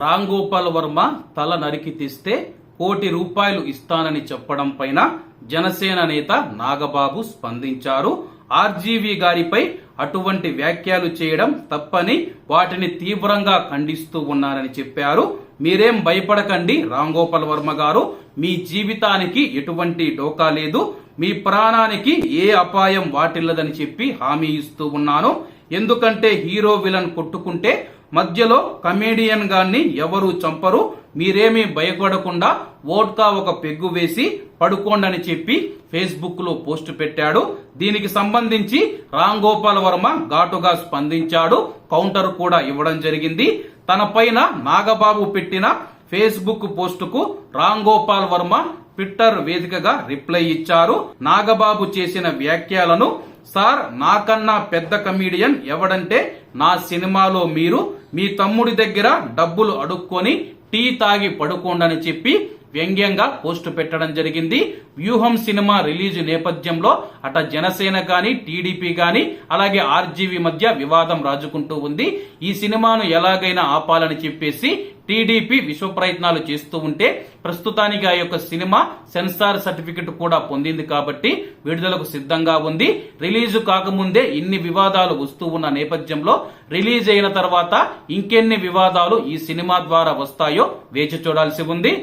రామ్ గోపాల్ వర్మ తల నరికి తీస్తే కోటి రూపాయలు ఇస్తానని చెప్పడం పైన జనసేన నేత నాగబాబు స్పందించారు. ఆర్జీవి గారిపై అటువంటి వ్యాఖ్యలు చేయడం తప్పని వాటిని తీవ్రంగా ఖండిస్తూ ఉన్నారని చెప్పారు. మీరేం భయపడకండి రామ్ గోపాల్ వర్మ గారు. మీ జీవితానికి ఎటువంటి డోకా లేదు. మీ ప్రాణానికి ఏ అపాయం వాటిల్లదని చెప్పి హామీ ఇస్తూ ఉన్నాను. ఎందుకంటే హీరో విలన్ కొట్టుకుంటే మధ్యలో కమేడియన్ గాన్ని ఎవరు చంపరు? మీరేమీ భయపడకుండా ఓట్కా ఒక పెగ్గు వేసి పడుకోండని చెప్పి ఫేస్బుక్లో పోస్ట్ పెట్టాడు. దీనికి సంబంధించి రామ్ గోపాల్ వర్మ ఘాటుగా స్పందించాడు. కౌంటర్ కూడా ఇవ్వడం జరిగింది. తన పైన నాగబాబు పెట్టిన ఫేస్బుక్ పోస్టుకు రామ్ గోపాల్ వర్మ ట్విట్టర్ వేదికగా రిప్లై ఇచ్చారు. నాగబాబు చేసిన వ్యాఖ్యలను సార్ నాకన్నా పెద్ద కమీడియన్ ఎవడంటే నా సినిమాలో మీరు. మీ తమ్ముడి దగ్గర డబ్బులు అడుక్కొని టీ తాగి పడుకోండని చెప్పి వ్యంగ్యంగా పోస్ట్ పెట్టడం జరిగింది. వ్యూహం సినిమా రిలీజ్ నేపథ్యంలో అట జనసేన గాని టీడీపీ గాని అలాగే ఆర్జీవీ మధ్య వివాదం రాజుకుంటూ ఉంది. ఈ సినిమాను ఎలాగైనా ఆపాలని చెప్పేసి టీడీపీ విశ్వ ప్రయత్నాలు చేస్తూ ఉంటే ప్రస్తుతానికి ఆ యొక్క సినిమా సెన్సార్ సర్టిఫికెట్ కూడా పొందింది కాబట్టి విడుదలకు సిద్ధంగా ఉంది. రిలీజ్ కాకముందే ఇన్ని వివాదాలు వస్తూ ఉన్న నేపథ్యంలో రిలీజ్ అయిన తర్వాత ఇంకెన్ని వివాదాలు ఈ సినిమా ద్వారా వస్తాయో వేచి చూడాల్సి ఉంది.